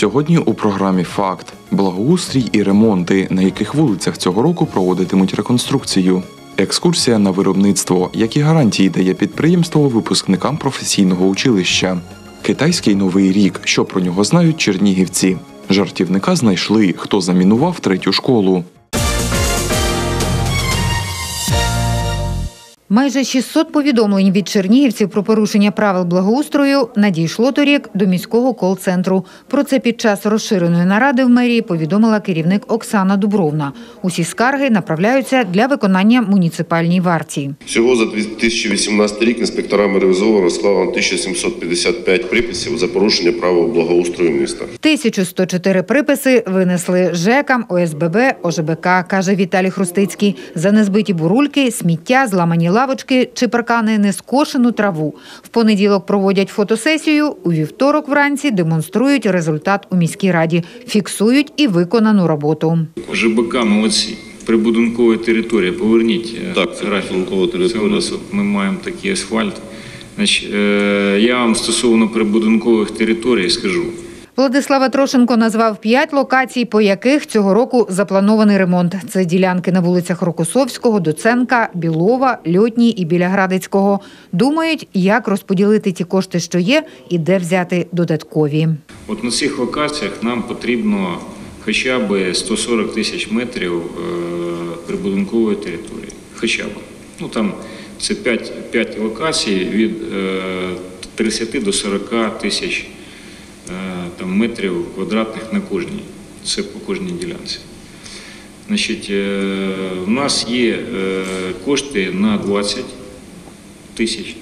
Сьогодні у програмі Факт благоустрій і ремонти, на яких вулицях цього року проводитимуть реконструкцію. Екскурсія на виробництво, які гарантії дає підприємство випускникам професійного училища. Китайський новий рік, що про нього знають чернігівці. Жартівника знайшли, хто замінував третю школу. Майже 600 повідомлень від чернігівців про порушення правил благоустрою надійшло торік до міського кол-центру. Про це під час розширеної наради в мерії повідомила керівник Оксана Дубровна. Усі скарги направляються для виконання муніципальній варті. Всього за 2018 рік інспекторами реалізовано складено 1755 приписів за порушення правил благоустрою міста. 1104 приписи винесли ЖЕКам, ОСББ, ОЖБК, каже Віталій Хрустицький. За незбиті бурульки, сміття, зламані лавочки чи паркани нескошену траву. В понеділок проводять фотосесію, у вівторок вранці демонструють результат у міській раді, фіксують і виконану роботу. ЖБК молодці. Прибудинкова територія, поверніть е, Так, це прибудинкова Це територія. у нас ми маємо такий асфальт. Значить, е, я вам стосовно прибудинкових територій скажу. Владислава Трошенко назвав п'ять локацій, по яких цього року запланований ремонт. Це ділянки на вулицях Рокосовського, Доценка, Білова, Льотній і біля Градицького. Думають, як розподілити ті кошти, що є, і де взяти додаткові. От на цих локаціях нам потрібно хоча б 140 тисяч метрів е, прибудинкової території. Хоча б. Ну там це 5, 5 локацій від е, 30 до 40 тисяч е, там, метрів квадратних на кожній. Це по кожній ділянці. Значить, е, у нас є е, кошти на 20 тисяч.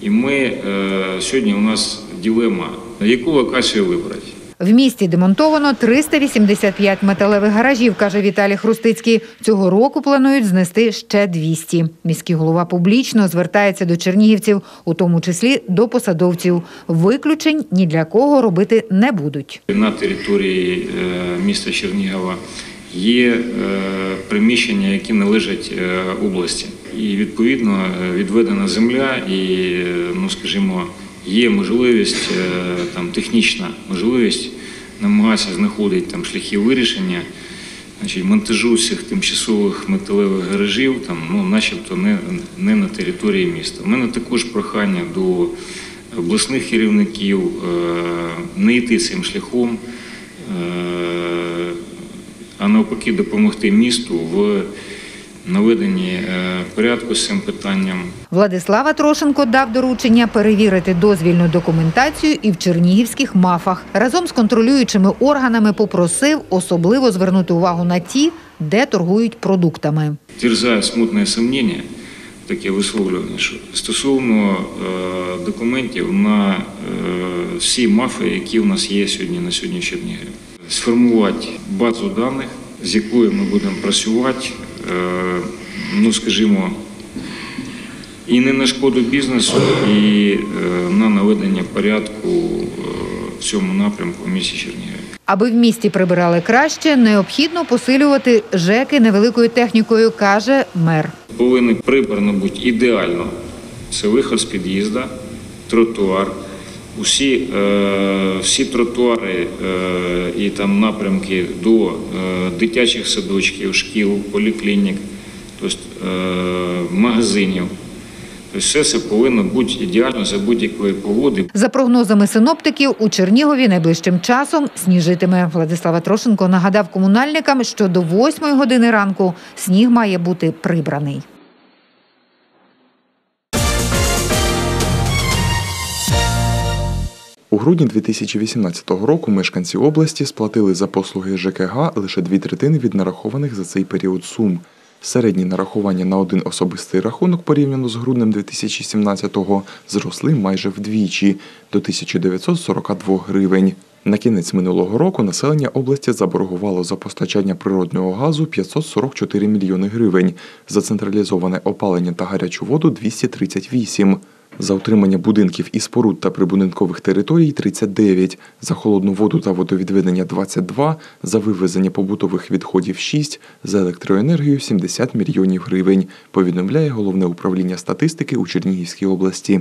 І ми е, сьогодні у нас ділема, яку локацію вибрати. В місті демонтовано 385 металевих гаражів, каже Віталій Хрустицький. Цього року планують знести ще 200. Міський голова публічно звертається до чернігівців, у тому числі до посадовців. Виключень ні для кого робити не будуть. На території е, міста Чернігова є е, приміщення, які належать е, області. І відповідно відведена земля і, ну скажімо, є можливість, там технічна можливість намагатися знаходити там шляхи вирішення. Значить, монтажу всіх тимчасових металевих гаражів, там, ну, начебто не, не на території міста. У мене також прохання до обласних керівників е, не йти цим шляхом, е, а навпаки допомогти місту в наведенні е, порядку з цим питанням. Владислава Трошенко дав доручення перевірити дозвільну документацію і в чернігівських мафах. Разом з контролюючими органами попросив особливо звернути увагу на ті, де торгують продуктами. терзає смутне сумніння, таке висловлювання, що стосовно е, документів на е, всі мафи, які у нас є сьогодні на сьогодні в Чернігові. Сформувати базу даних, з якою ми будемо працювати, ну скажімо, і не на шкоду бізнесу, і е, на наведення порядку е, в цьому напрямку в місті Чернігові. Аби в місті прибирали краще, необхідно посилювати ЖЕКи невеликою технікою, каже мер. повинно прибрано бути ідеально. Це виход з під'їзда, тротуар. Усі, е, всі тротуари е, і там напрямки до е, дитячих садочків, шкіл, поліклінік, тобто, магазинів. Все це повинно бути ідеально за будь-якої погоди. За прогнозами синоптиків, у Чернігові найближчим часом сніжитиме. Владислава Трошенко нагадав комунальникам, що до 8 години ранку сніг має бути прибраний. У грудні 2018 року мешканці області сплатили за послуги ЖКГ лише дві третини від нарахованих за цей період сум. Середні нарахування на один особистий рахунок порівняно з груднем 2017-го зросли майже вдвічі до 1942 гривень. На кінець минулого року населення області заборгувало за постачання природнього газу 544 мільйони гривень, за централізоване опалення та гарячу воду 238. За утримання будинків і споруд та прибудинкових територій 39, за холодну воду та водовідведення 22, за вивезення побутових відходів 6, за електроенергію 70 мільйонів гривень, повідомляє головне управління статистики у Чернігівській області.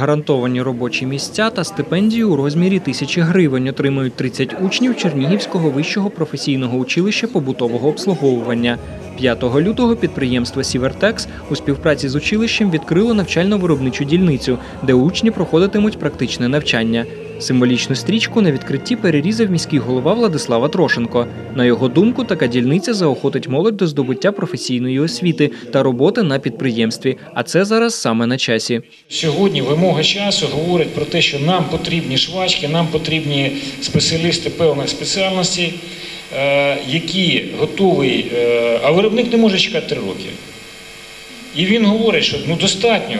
Гарантовані робочі місця та стипендії у розмірі тисячі гривень отримують 30 учнів Чернігівського вищого професійного училища побутового обслуговування. 5 лютого підприємство Сівертекс у співпраці з училищем відкрило навчально-виробничу дільницю, де учні проходитимуть практичне навчання. Символічну стрічку на відкритті перерізав міський голова Владислава Трошенко. На його думку, така дільниця заохотить молодь до здобуття професійної освіти та роботи на підприємстві. А це зараз саме на часі. Сьогодні вимога часу говорить про те, що нам потрібні швачки, нам потрібні спеціалісти певних спеціальностей, які готові, е, а виробник не може чекати три роки. І він говорить, що ну достатньо.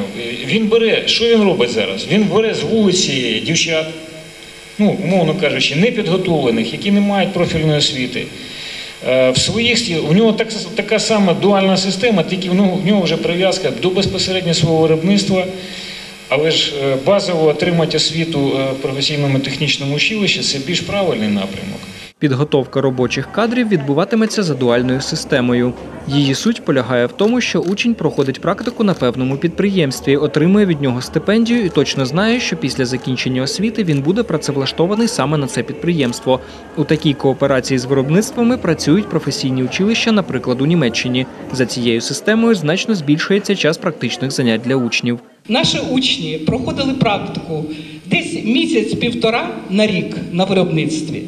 Він бере, що він робить зараз? Він бере з вулиці дівчат, ну, умовно кажучи, непідготовлених, які не мають профільної освіти. Е, В своїх у нього так, така сама дуальна система, тільки в нього, в нього вже прив'язка до безпосередньо свого виробництва. Але ж е, базово отримати освіту е, в професійному технічному училищі це більш правильний напрямок. Підготовка робочих кадрів відбуватиметься за дуальною системою. Її суть полягає в тому, що учень проходить практику на певному підприємстві, отримує від нього стипендію і точно знає, що після закінчення освіти він буде працевлаштований саме на це підприємство. У такій кооперації з виробництвами працюють професійні училища, наприклад, у Німеччині. За цією системою значно збільшується час практичних занять для учнів. Наші учні проходили практику десь місяць-півтора на рік на виробництві.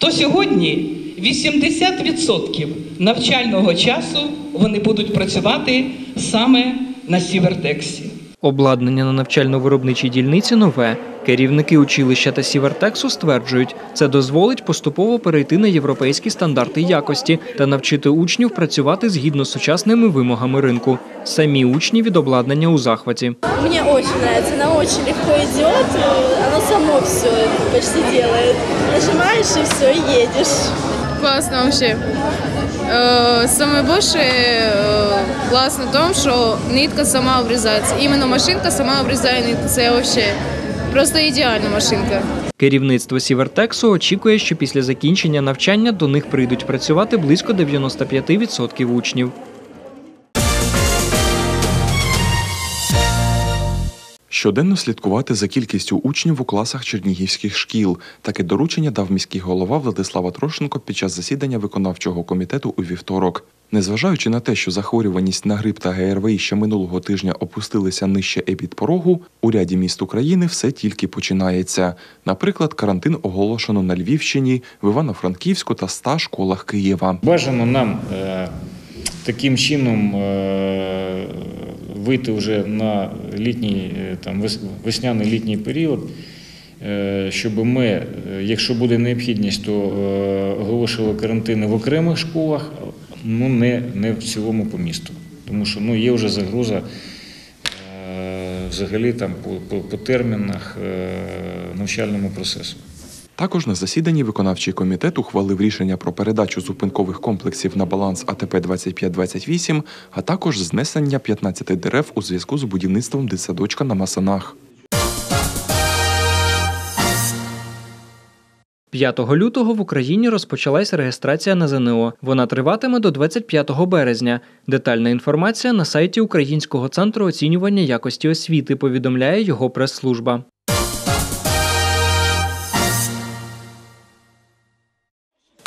То сьогодні 80% навчального часу вони будуть працювати саме на Сівертексі. Обладнання на навчально-виробничій дільниці нове. Керівники училища та Сівертексу стверджують, це дозволить поступово перейти на європейські стандарти якості та навчити учнів працювати згідно з сучасними вимогами ринку. Самі учні від обладнання у захваті. Мне очень нравится, она очень легко идет, э, оно само все почти делает. Нажимаешь и все, и едешь. Классно вообще. Саме більше класно э, в тому, що нитка сама обрізається. Іменно машинка сама обрізає нитку. Це вообще просто ідеальна машинка. Керівництво Сівертексу очікує, що після закінчення навчання до них прийдуть працювати близько 95% учнів. Щоденно слідкувати за кількістю учнів у класах чернігівських шкіл. Таке доручення дав міський голова Владислава Трошенко під час засідання виконавчого комітету у вівторок. Незважаючи на те, що захворюваність на грип та ГРВІ ще минулого тижня опустилися нижче епідпорогу, у ряді міст України все тільки починається. Наприклад, карантин оголошено на Львівщині, в Івано-Франківську та ста школах Києва. Бажано нам е, таким чином е, вийти вже на літній, е, там, вес- весняний літній період, е, щоб ми, е, якщо буде необхідність, то оголошували карантини в окремих школах, ну не, не в цілому по місту. Тому що ну, є вже загроза взагалі там по, по, по термінах навчальному процесу. Також на засіданні виконавчий комітет ухвалив рішення про передачу зупинкових комплексів на баланс АТП 2528, а також знесення 15 дерев у зв'язку з будівництвом дитсадочка на Масанах. 5 лютого в Україні розпочалась реєстрація на ЗНО. Вона триватиме до 25 березня. Детальна інформація на сайті Українського центру оцінювання якості освіти, повідомляє його прес-служба.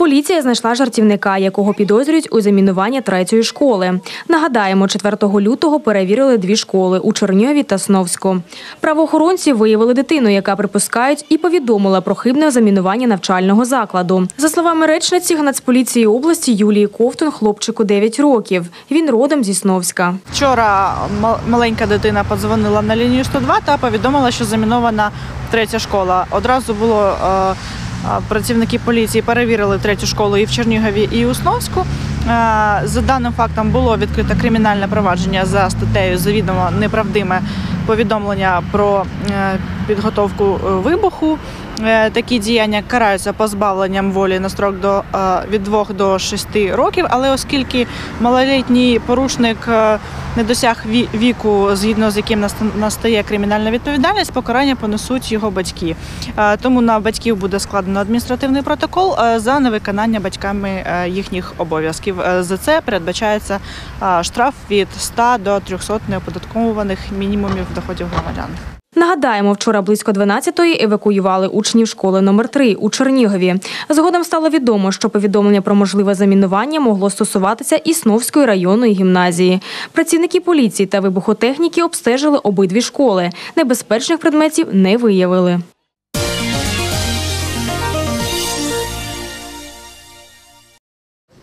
Поліція знайшла жартівника, якого підозрюють у замінуванні третьої школи. Нагадаємо, 4 лютого перевірили дві школи у Черньові та Сновську. Правоохоронці виявили дитину, яка припускають, і повідомила про хибне замінування навчального закладу. За словами речниці Нацполіції області Юлії Ковтун, хлопчику 9 років. Він родом зі Сновська. Вчора мал- маленька дитина подзвонила на лінію 102 та повідомила, що замінована третя школа. Одразу було е, працівники поліції перевірили третю школу і в Чернігові, і у Сновську. За даним фактом було відкрито кримінальне провадження за статтею завідомо неправдиме повідомлення про е, підготовку е, вибуху. Е, Такі діяння караються позбавленням волі на строк до від 2 до 6 років. Але оскільки малолітній порушник не досяг віку, згідно з яким наста- настає кримінальна відповідальність, покарання понесуть його батьки. Тому на батьків буде складено адміністративний протокол за невиконання батьками їхніх обов'язків. За це передбачається штраф від 100 до 300 неоподатковуваних мінімумів доходів громадян. Нагадаємо, вчора близько 12-ї евакуювали учнів школи номер 3 у Чернігові. Згодом стало відомо, що повідомлення про можливе замінування могло стосуватися Існовської районної гімназії. Працівники поліції та вибухотехніки обстежили обидві школи. Небезпечних предметів не виявили.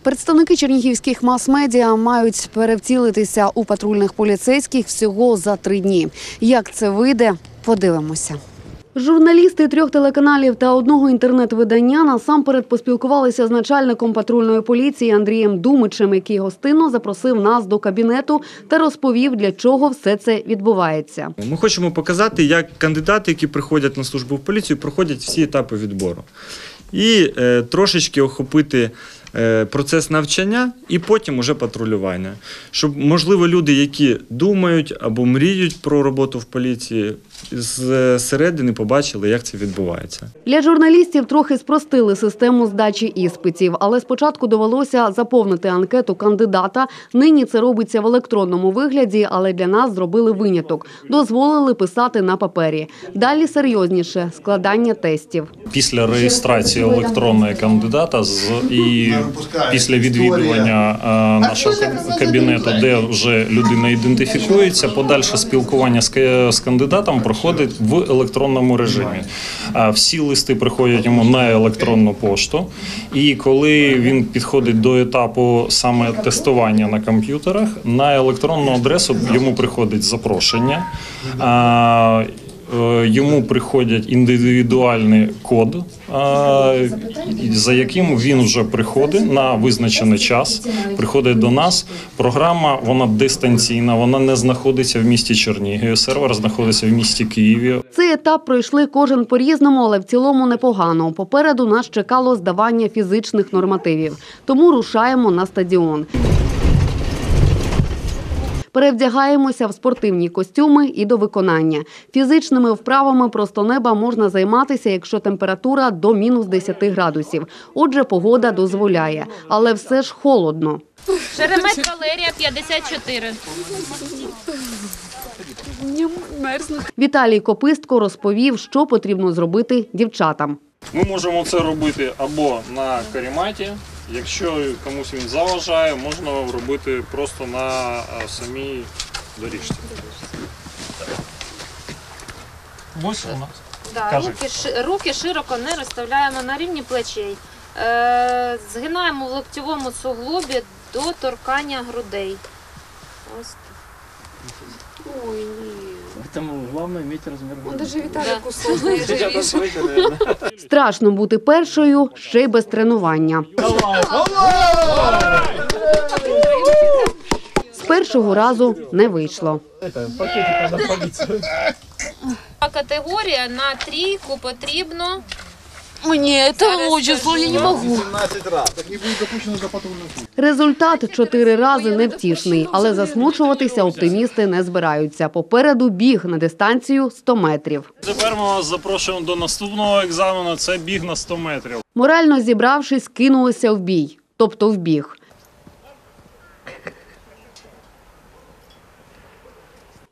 Представники чернігівських мас-медіа мають перевтілитися у патрульних поліцейських всього за три дні. Як це вийде, подивимося. Журналісти трьох телеканалів та одного інтернет-видання насамперед поспілкувалися з начальником патрульної поліції Андрієм Думичем, який гостинно запросив нас до кабінету та розповів, для чого все це відбувається. Ми хочемо показати, як кандидати, які приходять на службу в поліцію, проходять всі етапи відбору. І е, трошечки охопити процес навчання і потім уже патрулювання. Щоб, можливо, люди, які думають або мріють про роботу в поліції, зсередини побачили, як це відбувається. Для журналістів трохи спростили систему здачі іспитів, але спочатку довелося заповнити анкету кандидата. Нині це робиться в електронному вигляді, але для нас зробили виняток. Дозволили писати на папері. Далі серйозніше складання тестів. Після реєстрації електронної кандидата з і після відвідування е, нашого кабінету, де вже людина ідентифікується, подальше спілкування з кандидатом проходить в електронному режимі. Всі листи приходять йому на електронну пошту, і коли він підходить до етапу саме тестування на комп'ютерах, на електронну адресу йому приходить запрошення. Е, Йому приходять індивідуальний код, за яким він вже приходить на визначений час, приходить до нас. Програма вона дистанційна, вона не знаходиться в місті Чернігів. Сервер знаходиться в місті Києві. Цей етап пройшли кожен по-різному, але в цілому непогано. Попереду нас чекало здавання фізичних нормативів. Тому рушаємо на стадіон. Перевдягаємося в спортивні костюми і до виконання. Фізичними вправами просто неба можна займатися, якщо температура до мінус 10 градусів. Отже, погода дозволяє, але все ж холодно. Шеремет Валерія 54. Віталій Копистко розповів, що потрібно зробити дівчатам. Ми можемо це робити або на каріматі. Якщо комусь він заважає, можна робити просто на самій доріжці. Ось у нас. Да, Кажи. руки, ши- руки широко не розставляємо на рівні плечей. Е, згинаємо в локтєвому суглобі до торкання грудей. Ось. Ой, ні. Поэтому главное иметь размер Ну, даже Виталику сложно, я же вижу. Страшно бути першою ще й без тренування. З першого разу не вийшло. Категорія на трійку потрібно. Мне це сложно, я не могу. Результат чотири рази невтішний, але засмучуватися оптимісти не збираються. Попереду біг на дистанцію 100 метрів. Тепер ми вас запрошуємо до наступного екзамену. Це біг на 100 метрів. Морально зібравшись, кинулися в бій, тобто в біг.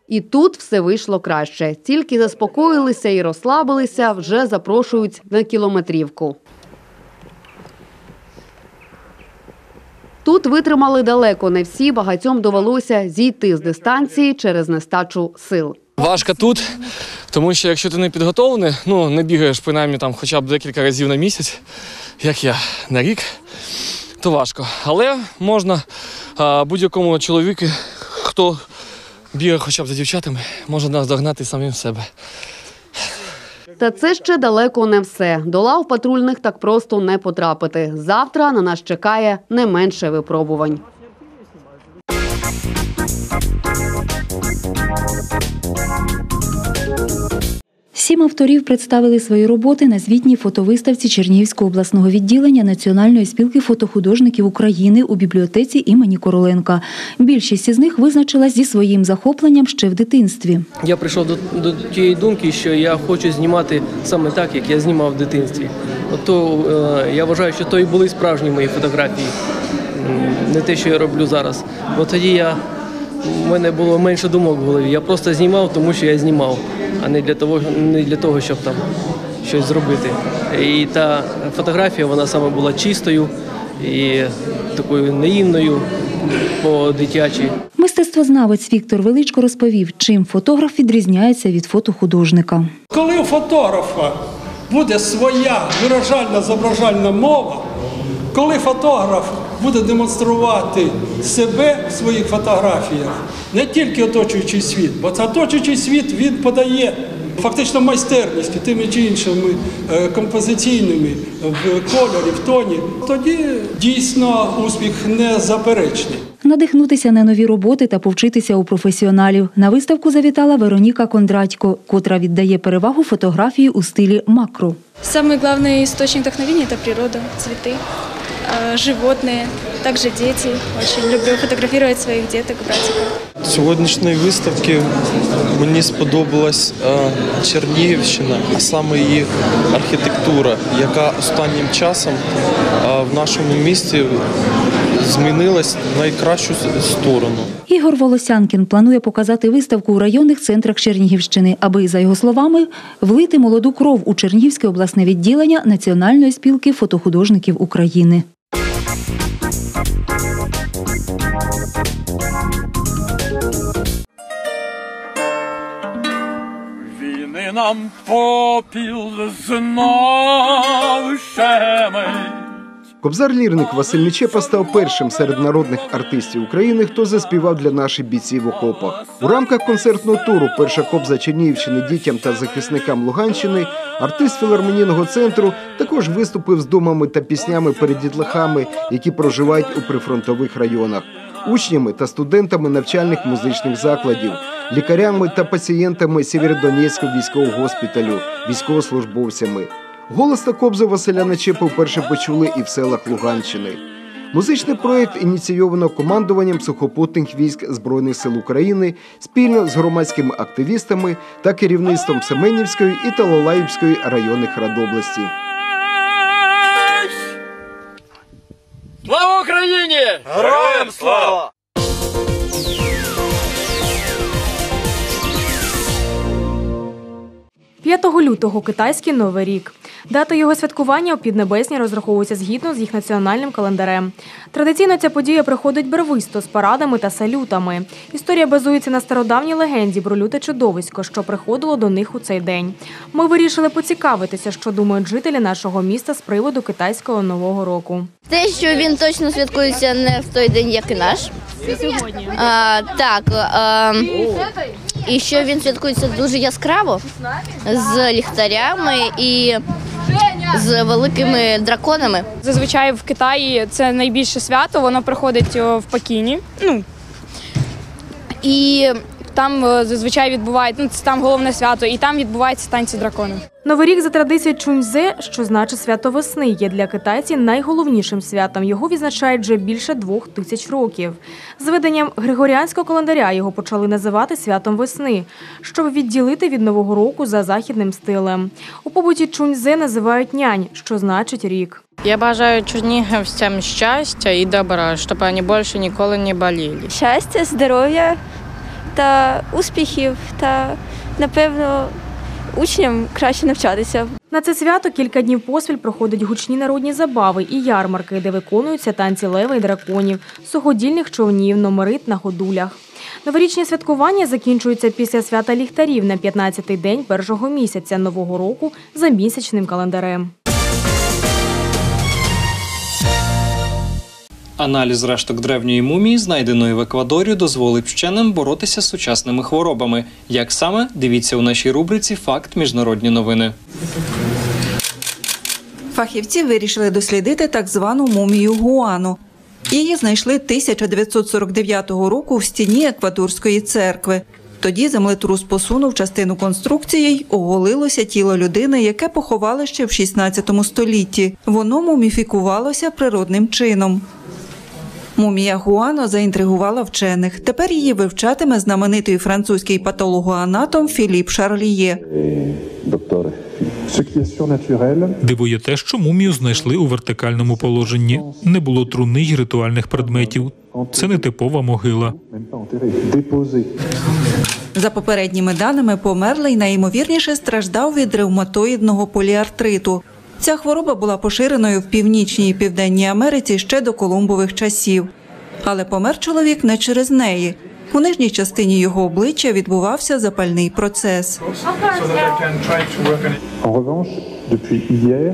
І тут все вийшло краще. Тільки заспокоїлися і розслабилися, вже запрошують на кілометрівку. Тут витримали далеко не всі, багатьом довелося зійти з дистанції через нестачу сил. Важко тут, тому що якщо ти не підготовлений, ну не бігаєш принаймні там хоча б декілька разів на місяць, як я на рік, то важко. Але можна будь-якому чоловіку, хто бігає хоча б за дівчатами, може нас догнати самим себе. Та це ще далеко не все. До лав патрульних так просто не потрапити. Завтра на нас чекає не менше випробувань. Сім авторів представили свої роботи на звітній фотовиставці Чернігівського обласного відділення Національної спілки фотохудожників України у бібліотеці імені Короленка. Більшість із них визначилась зі своїм захопленням ще в дитинстві. Я прийшов до, до тієї думки, що я хочу знімати саме так, як я знімав в дитинстві. Ото е, я вважаю, що то і були справжні мої фотографії, не те, що я роблю зараз. Бо тоді я у мене було менше думок в голові. Я просто знімав, тому що я знімав, а не для того, не для того, щоб там щось зробити. І та фотографія вона саме була чистою і такою наївною по-дитячій. Мистецтвознавець Віктор Величко розповів, чим фотограф відрізняється від фотохудожника. Коли у фотографа буде своя виражальна зображальна мова, коли фотограф буде демонструвати себе в своїх фотографіях, не тільки оточуючий світ, бо це оточуючий світ він подає фактично майстерністю тими чи іншими е, композиційними в кольорі, в тоні, тоді дійсно успіх незаперечний. Надихнутися на нові роботи та повчитися у професіоналів. На виставку завітала Вероніка Кондратько, котра віддає перевагу фотографії у стилі макро. Самый главный источник вдохновения – это природа, цветы, э, животные, также дети. Очень люблю фотографировать своих деток, братиков. Сьогоднішньої виставки мені сподобалась е, Чернігівщина, а саме її архітектура, яка останнім часом е, в нашому місті змінилась в найкращу сторону. Ігор Волосянкін планує показати виставку у районних центрах Чернігівщини, аби, за його словами, влити молоду кров у Чернігівське обласне відділення Національної спілки фотохудожників України. Нам попіл знов щемить. Кобзар-лірник Василь Нечепа став першим серед народних артистів України, хто заспівав для наших бійців в окопах. У рамках концертного туру Перша кобза Чернігівщини дітям та захисникам Луганщини артист філармонійного центру також виступив з думами та піснями перед дітлахами, які проживають у прифронтових районах, учнями та студентами навчальних музичних закладів, лікарями та пацієнтами Сєвєродонецького військового госпіталю, військовослужбовцями. Голос та кобзу Василя Нечепи вперше почули і в селах Луганщини. Музичний проєкт ініційовано командуванням сухопутних військ Збройних сил України спільно з громадськими активістами та керівництвом Семенівської і Талалаївської районних рад області. Слава Україні! Героям слава! – П'ятого лютого китайський новий рік. Дата його святкування у Піднебесні розраховується згідно з їх національним календарем. Традиційно ця подія приходить барвисто з парадами та салютами. Історія базується на стародавній легенді про люте чудовисько, що приходило до них у цей день. Ми вирішили поцікавитися, що думають жителі нашого міста з приводу китайського нового року. Те, що він точно святкується не в той день, як і наш. Сьогодні. А, так. А, і що він святкується дуже яскраво з ліхтарями і з великими драконами. Зазвичай в Китаї це найбільше свято, воно проходить в Пекіні. Ну, і там е, зазвичай відбувається, ну, це там головне свято, і там відбуваються танці драконів. Новий рік за традицією Чуньзе, що значить свято весни, є для китайців найголовнішим святом. Його відзначають вже більше двох тисяч років. З виданням григоріанського календаря його почали називати святом весни, щоб відділити від нового року за західним стилем. У побуті Чуньзе називають нянь, що значить рік. Я бажаю чернігівцям щастя і добра, щоб вони більше ніколи не боліли. Щастя, здоров'я та успіхів, та напевно учням краще навчатися. На це свято кілька днів поспіль проходять гучні народні забави і ярмарки, де виконуються танці лева і драконів, суходільних човнів, номерит на ходулях. Новорічні святкування закінчуються після свята ліхтарів на 15-й день першого місяця нового року за місячним календарем. Аналіз решток древньої мумії, знайденої в Еквадорі, дозволить вченим боротися з сучасними хворобами. Як саме дивіться у нашій рубриці Факт міжнародні новини. Фахівці вирішили дослідити так звану мумію Гуану. Її знайшли 1949 року в стіні Еквадорської церкви. Тоді землетрус посунув частину конструкції й оголилося тіло людини, яке поховали ще в 16 столітті. Воно муміфікувалося природним чином. Мумія Гуано заінтригувала вчених. Тепер її вивчатиме знаменитий французький патологоанатом Філіп Шарліє. Дивує те, що мумію знайшли у вертикальному положенні. Не було труни й ритуальних предметів. Це не типова могила. За попередніми даними, померлий найімовірніше страждав від ревматоїдного поліартриту. Ця хвороба була поширеною в північній і південній Америці ще до колумбових часів. Але помер чоловік не через неї. У нижній частині його обличчя відбувався запальний процес.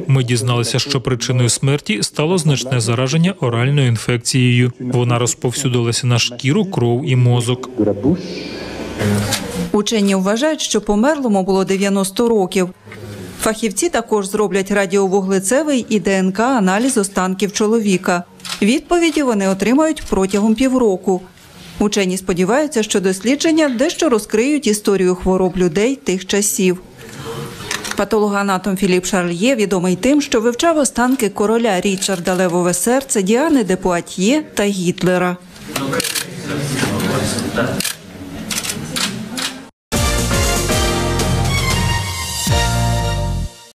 Ми дізналися, що причиною смерті стало значне зараження оральною інфекцією. Вона розповсюдилася на шкіру, кров і мозок. Учені вважають, що померлому було 90 років. Фахівці також зроблять радіовуглецевий і ДНК аналіз останків чоловіка. Відповіді вони отримають протягом півроку. Учені сподіваються, що дослідження дещо розкриють історію хвороб людей тих часів. Патологоанатом Філіп Шарльє відомий тим, що вивчав останки короля Річарда Левове серце, Діани де Пуатьє та Гітлера.